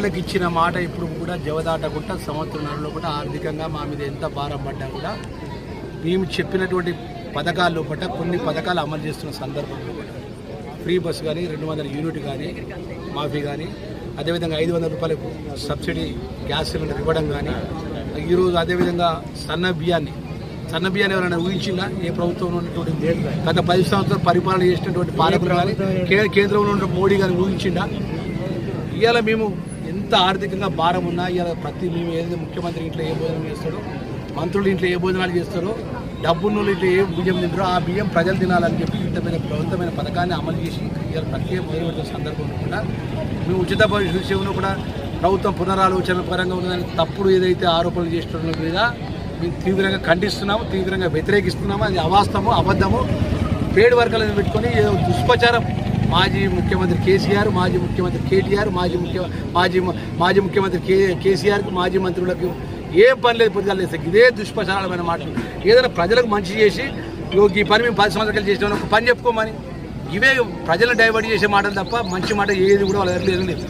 వాళ్ళకి ఇచ్చిన మాట ఇప్పుడు కూడా జవదాటకుండా సంవత్సరంలో కూడా ఆర్థికంగా మా మీద ఎంత భారం పడ్డా కూడా మేము చెప్పినటువంటి పథకాల లోపల కొన్ని పథకాలు అమలు చేస్తున్న సందర్భంలో కూడా ఫ్రీ బస్సు కానీ రెండు వందల యూనిట్ కానీ మాఫీ కానీ అదేవిధంగా ఐదు వందల రూపాయలకు సబ్సిడీ గ్యాస్ సిలిండర్ ఇవ్వడం కానీ ఈరోజు అదేవిధంగా సన్న బియ్యాన్ని సన్న బియ్యాన్ని ఎవరైనా ఊహించిందా? ఏ ప్రభుత్వంలో ఉన్నటువంటి గత పది సంవత్సరాలు పరిపాలన చేసినటువంటి పాలకులు కానీ కేంద్రంలో ఉన్న మోడీ గారిని ఊహించిందా? ఇవాళ మేము ఎంత ఆర్థికంగా భారం ఉన్నా ఇలా ప్రతి మేము ఏదైతే ముఖ్యమంత్రి ఇంట్లో ఏ భోజనం చేస్తారో మంత్రులు ఇంట్లో ఏ భోజనాలు చేస్తారో డబ్బున్న ఇంట్లో ఏ బియ్యం తింటారో ఆ బియ్యం ప్రజలు తినాలని చెప్పి ఇంతమైన ప్రభుత్వమైన పథకాన్ని అమలు చేసి ఇలా ప్రత్యేక మొదలుపెట్టిన సందర్భంలో కూడా. మేము ఉచిత విషయంలో కూడా ప్రభుత్వం పునరాలోచన పరంగా ఉన్నదని తప్పుడు ఏదైతే ఆరోపణలు చేస్తున్న మీద మేము తీవ్రంగా ఖండిస్తున్నాము తీవ్రంగా వ్యతిరేకిస్తున్నాము అది అవాస్తము అబద్ధము పేడు వర్గాలను పెట్టుకొని ఏదో దుష్ప్రచారం మాజీ ముఖ్యమంత్రి కేసీఆర్ మాజీ ముఖ్యమంత్రి కేటీఆర్ మాజీ ముఖ్య మాజీ మాజీ ముఖ్యమంత్రి కే కేసీఆర్కి మాజీ మంత్రులకు ఏం పని లేదు పొద్దుగా లేదు ఇదే దుష్ప్రచారాలమైన మాటలు. ఏదైనా ప్రజలకు మంచి చేసి ఈ పని మేము పది సంవత్సరాలు చేసిన ఒక పని చెప్పుకోమని. ఇవే ప్రజలను డైవర్ట్ చేసే మాటలు తప్ప మంచి మాట ఏది కూడా వాళ్ళ దగ్గర లేదు.